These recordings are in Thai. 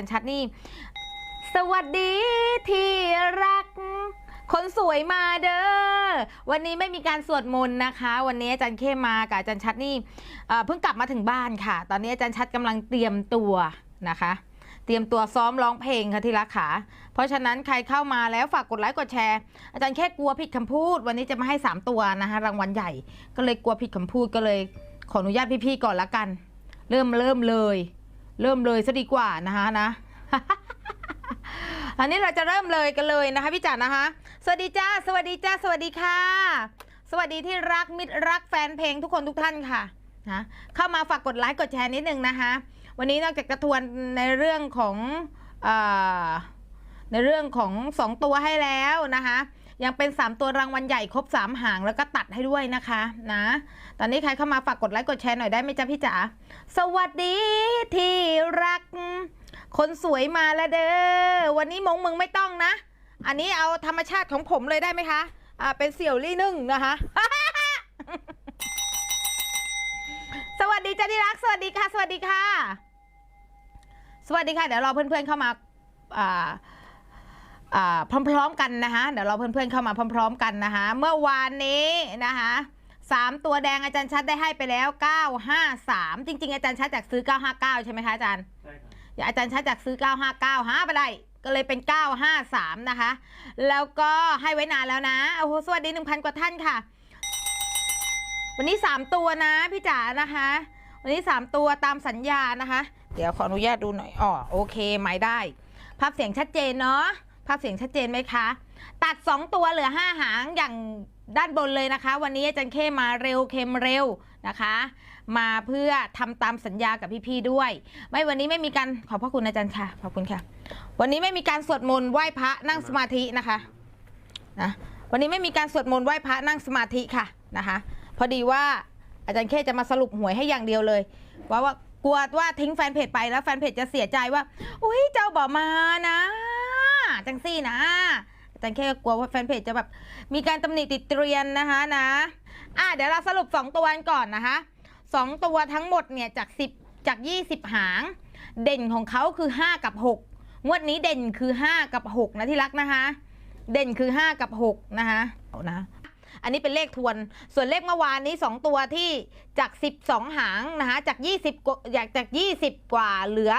ารย์ชัดนี่ สวัสดีที่รัก คนสวยมาเด้อวันนี้ไม่มีการสวดมนต์นะคะ วันนี้อาจารย์เข้มมากับอาจารย์ชัดนี่เพิ่งกลับมาถึงบ้านค่ะ ตอนนี้อาจารย์ชัดกำลังเตรียมตัวนะคะเตรียมตัวซ้อมร้องเพลงค่ะที่รักขา เพราะฉะนั้นใครเข้ามาแล้วฝากกดไลค์กดแชร์ อาจารย์แค่กลัวผิดคำพูด วันนี้จะมาให้ 3 ตัวนะคะรางวัลใหญ่ ก็เลยกลัวผิดคำพูดก็เลย ขออนุญาตพี่ๆก่อนละกัน เริ่มเริ่มเลย เริ่มเลยซะดีกว่านะคะนะ อันนี้เราจะเริ่มเลยกันเลยนะคะพี่จ๋านะคะ สวัสดีจ้า สวัสดีจ้า สวัสดีค่ะ สวัสดีที่รักมิตรรักแฟนเพลงทุกคนทุกท่านค่ะนะเข้ามาฝากกดไลค์กดแชร์นิดนึงนะคะ วันนี้นอกจากจะทวนในเรื่องของอในเรื่องของสองตัวให้แล้วนะคะ ยังเป็น 3 ตัวรางวัลใหญ่ครบ 3 หางแล้วก็ตัดให้ด้วยนะคะนะ ตอนนี้ใครเข้ามาฝากกดไลค์กดแชร์หน่อยได้ไหมจ๊ะพี่จ๋าสวัสดีที่รัก คนสวยมาแล้วเด้อวันนี้มงมึงไม่ต้องนะ อันนี้เอาธรรมชาติของผมเลยได้ไหมคะอ่าเป็นเสี่ยวลี่นึ่งนะคะสวัสดีจ้าที่รัก สวัสดีค่ะ สวัสดีค่ะ สวัสดีค่ะ เดี๋ยวรอเพื่อนๆเข้ามาอ่าอ่า พร้อมๆกันนะคะเดี๋ยวเราเพื่อนๆเข้ามาพร้อม ๆ กันนะคะเมื่อวานนี้นะคะสามตัวแดงอาจารย์ชัดได้ให้ไปแล้ว 953 จริง ๆ อาจารย์ชัดจากซื้อ 959 ใช่ไหมคะอาจารย์ใช่ครับอย่าอาจารย์ชัดจากซื้อ 959หาไปได้ก็เลยเป็น 953 นะคะ แล้วก็ให้ไว้นานแล้วนะโอ้โหสวัสดี 1,000 กว่าท่านค่ะ วันนี้ 3 ตัวนะพี่จ๋านะคะ วันนี้ 3 ตัวตามสัญญานะคะ เดี๋ยวขออนุญาตดูหน่อยอ๋อโอเค หมายได้ ภาพเสียงชัดเจนเนาะภาพเสียงชัดเจนไหมคะ ตัด 2 ตัวเหลือ 5 หางอย่างด้านบนเลยนะคะ วันนี้อาจารย์เข้มาเร็วเค็มเร็วนะคะ มาเพื่อทำตามสัญญากับพี่ๆด้วย ไม่วันนี้ไม่มีการขอบพระคุณอาจารย์ค่ะขอบคุณค่ะ วันนี้ไม่มีการสวดมนต์ไหว้พระนั่งสมาธินะคะนะวันนี้ไม่มีการสวดมนต์ไหว้พระนั่งสมาธิค่ะนะคะ พอดีว่าอาจารย์เคจะมาสรุปหวยให้อย่างเดียวเลย ว่าว่ากลัวว่าทิ้งแฟนเพจไปแล้วแฟนเพจจะเสียใจว่า อุ้ยเจ้าบอกมานะ จังซี่นะอาจารย์เคก็กลัวว่าแฟนเพจจะแบบมีการตำหนิติดเตรียนนะคะนะอะเดี๋ยวเราสรุป 2 ตัวกันก่อนนะคะสองตัวทั้งหมดเนี่ยจาก 10 จาก 20 หาง เด่นของเขาคือ 5 กับ 6 งวดนี้เด่นคือ 5 กับ 6 นะที่รักนะคะ เด่นคือ 5 กับ 6 นะคะเอานะอันนี้เป็นเลขทวน ส่วนเลขเมื่อวานนี้ 2 ตัวที่จาก 12 หางนะคะจาก 20อยากจาก 20 กว่าเหลือ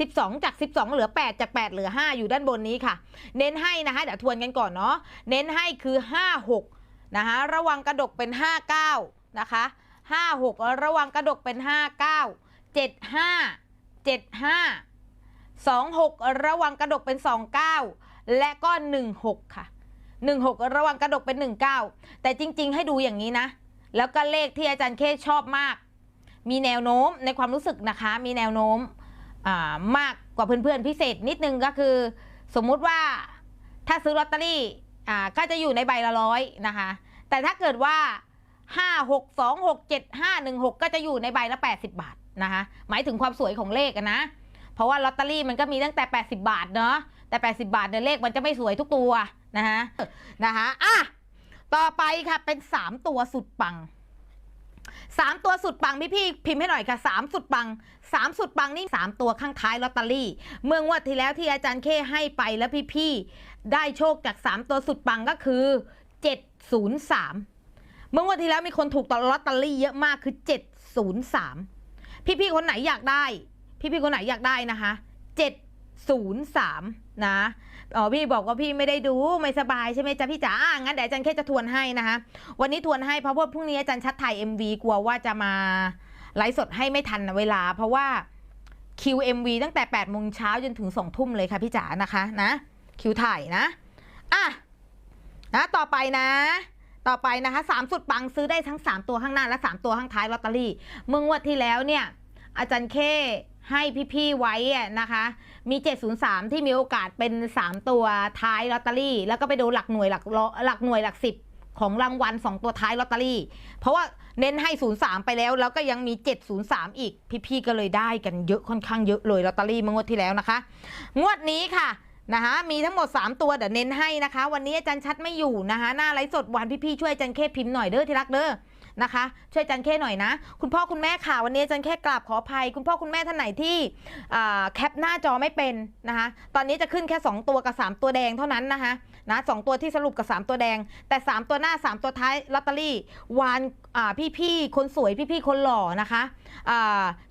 12 จาก 12 เหลือ 8 จาก 8 เหลือ 5 อยู่ด้านบนนี้ค่ะ เน้นให้นะคะเดี๋ยวทวนกันก่อนเนาะเน้นให้คือ 5 6นะคะระวังกระดกเป็น 5 9นะคะห้าหกระวังกระดกเป็นห้าเก้าเจ็ดห้าเจ็ดห้าสองหกระวังกระดกเป็นสองเก้าและก็หนึ่งหกค่ะหนึ่งหกระวังกระดกเป็นหนึ่งเก้าแต่จริง ๆ ให้ดูอย่างนี้นะ แล้วก็เลขที่อาจารย์เคชอบมาก มีแนวโน้มในความรู้สึกนะคะ มีแนวโน้ม มากกว่าเพื่อนๆพิเศษนิดนึงก็คือ สมมุติว่าถ้าซื้อลอตเตอรี่ก็จะอยู่ในใบละร้อยนะคะ แต่ถ้าเกิดว่าห้าหกสองหกเจ็ดห้าหนึ่งหกก็จะอยู่ในใบละ 80 บาทนะคะ หมายถึงความสวยของเลขนะ เพราะว่าลอตเตอรี่มันก็มีตั้งแต่ 80 บาทเนาะ แต่ 80 บาทเนี่ยเลขมันจะไม่สวยทุกตัวนะคะ นะคะ อะ ต่อไปค่ะเป็น 3 ตัวสุดปัง 3 ตัวสุดปังพี่พี่พิมพ์ให้หน่อยค่ะ 3 สุดปัง 3 สุดปังนี่ 3 ตัวข้างท้ายลอตเตอรี่ เมื่องวดที่แล้วที่อาจารย์เคให้ไปแล้วพี่พี่ได้โชคจาก 3 ตัวสุดปังก็คือ 703 เมื่อวันที่แล้วมีคนถูกต่อลอตเตอรี่เยอะมากคือ 703 พี่ๆคนไหนอยากได้ พี่ๆคนไหนอยากได้นะคะ 703 นะ อ๋อพี่บอกว่าพี่ไม่ได้ดูไม่สบายใช่ไหมจ๊ะพี่จ๋างั้นเดี๋ยวอาจารย์แค่จะทวนให้นะคะ วันนี้ทวนให้เพราะว่าพรุ่งนี้อาจารย์ชัดถ่าย MV กลัวว่าจะมาไลฟ์สดให้ไม่ทันเวลา เพราะว่าคิว MV ตั้งแต่8โมงเช้าจนถึง2ทุ่มเลยค่ะพี่จ๋านะคะนะคิวถ่ายนะอะนะต่อไปนะ ต่อไปนะคะสามสุดปังซื้อได้ทั้ง 3 ตัวข้างหน้าและ 3 ตัวข้างท้ายลอตเตอรี่เมื่องวดที่แล้วเนี่ยอาจารย์เค ให้พี่ๆไว้นะคะ มี 703 ที่มีโอกาสเป็น 3 ตัวท้ายลอตเตอรี่ แล้วก็ไปดูหลักหน่วยหลักร้อยหลักหน่วยหลักสิบของรางวัล 2 ตัวท้ายลอตเตอรี่ เพราะว่าเน้นให้ 03 ไปแล้ว แล้วก็ยังมี 703 อีก พี่ๆก็เลยได้กันเยอะค่อนข้างเยอะเลยลอตเตอรี่เมื่องวดที่แล้วนะคะ งวดนี้ค่ะนะคะมีทั้งหมด 3 ตัวเดี๋ยวเน้นให้นะคะ วันนี้อาจารย์ชัดไม่อยู่นะคะ หน้าไลฟ์สดวันพี่ๆช่วยอาจารย์เคพิมพ์หน่อยเด้อที่รักเด้อ นะคะ ช่วยจันแค่หน่อยนะ คุณพ่อคุณแม่ค่ะวันนี้จันแค่กราบขออภัย คุณพ่อคุณแม่ท่านไหนที่แคปหน้าจอไม่เป็นนะคะ ตอนนี้จะขึ้นแค่ 2 ตัวกับ 3 ตัวแดงเท่านั้นนะคะนะสองตัวที่สรุปกับ 3 ตัวแดง แต่ 3 ตัวหน้า 3 ตัวท้ายลอตเตอรี่วานพี่ๆคนสวยพี่ๆคนหล่อนะคะ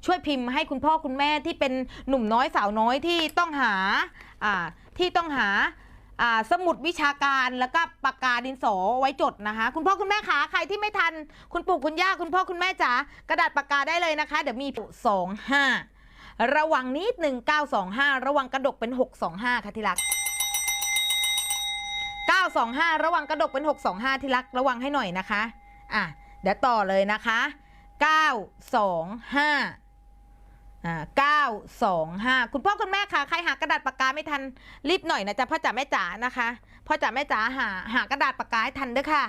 ช่วยพิมพ์ให้คุณพ่อคุณแม่ที่เป็นหนุ่มน้อยสาวน้อยที่ต้องหาที่ต้องหา สมุดวิชาการแล้วก็ปากกาดินสอไว้จดนะคะ คุณพ่อคุณแม่คะใครที่ไม่ทัน คุณปู่คุณย่าคุณพ่อคุณแม่จ๋ากระดาษปากกาได้เลยนะคะ เดี๋ยวมีสองห้าระวังนิดหนึ่งเก้าสองห้าระวังกระดกเป็นหกสองห้าค่ะที่รักเก้าสองห้าระวังกระดกเป็นหกสองห้าที่รักระวังให้หน่อยนะคะอะเดี๋ยวต่อเลยนะคะเก้าสองห้า อ่าเก้าสองห้าคุณพ่อคุณแม่คะใครหากระดาษปากกาไม่ทันรีบหน่อยนะจ๊ะพ่อจ๋าแม่จ๋านะคะพ่อจ๋าแม่จ๋าหาหากระดาษปากกาให้ทันด้วยค่ะ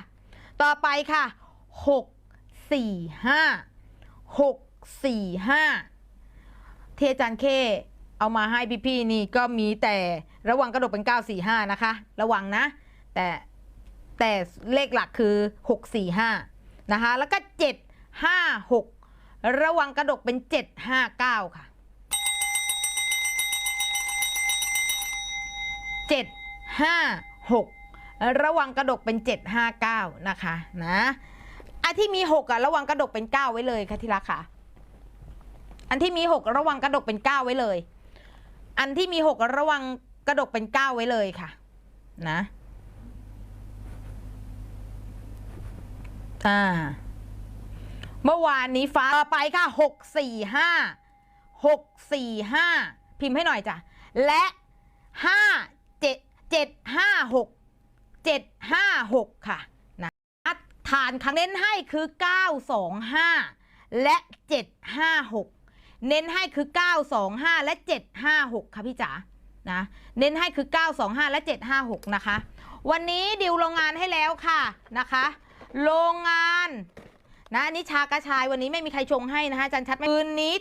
ต่อไปค่ะหกสี่ห้าหกสี่ห้าเทอาจันเคเอามาให้พี่ๆนี่ก็มีแต่ระวังกระดกเป็น 945 นะคะ ระวังนะ แต่แต่เลขหลักคือ 645 นะคะ แล้วก็ 756 ระวังกระดกเป็น 759 ค่ะเจ็ดห้าหกระวังกระดกเป็นเจ็ดห้าเก้านะคะนะอันที่มีหกอะระวังกระดกเป็นเก้าไว้เลยค่ะที่รักค่ะ อันที่มีหกระวังกระดกเป็นเก้าไว้เลย อันที่มีหกระวังกระดกเป็นเก้าไว้เลยค่ะ นะ อ่า เมื่อวานนี้ฟ้าไปค่ะหกสี่ห้าหกสี่ห้าพิมพ์ให้หน่อยจ้ะ และห้าเจ็ดเจ็ดห้าหกเจ็ดห้าหกค่ะนะฐานครั้งเน้นให้คือเก้าสองห้าและเจ็ดห้าหกเน้นให้คือเก้าสองห้าและเจ็ดห้าหกค่ะพี่จ๋านะเน้นให้คือเก้าสองห้าและเจ็ดห้าหกนะคะ วันนี้ดิวโรงงานให้แล้วค่ะนะคะ โรงงาน นะอันนี้ชากระชายวันนี้ไม่มีใครชงให้นะคะจันชัดคืนนี้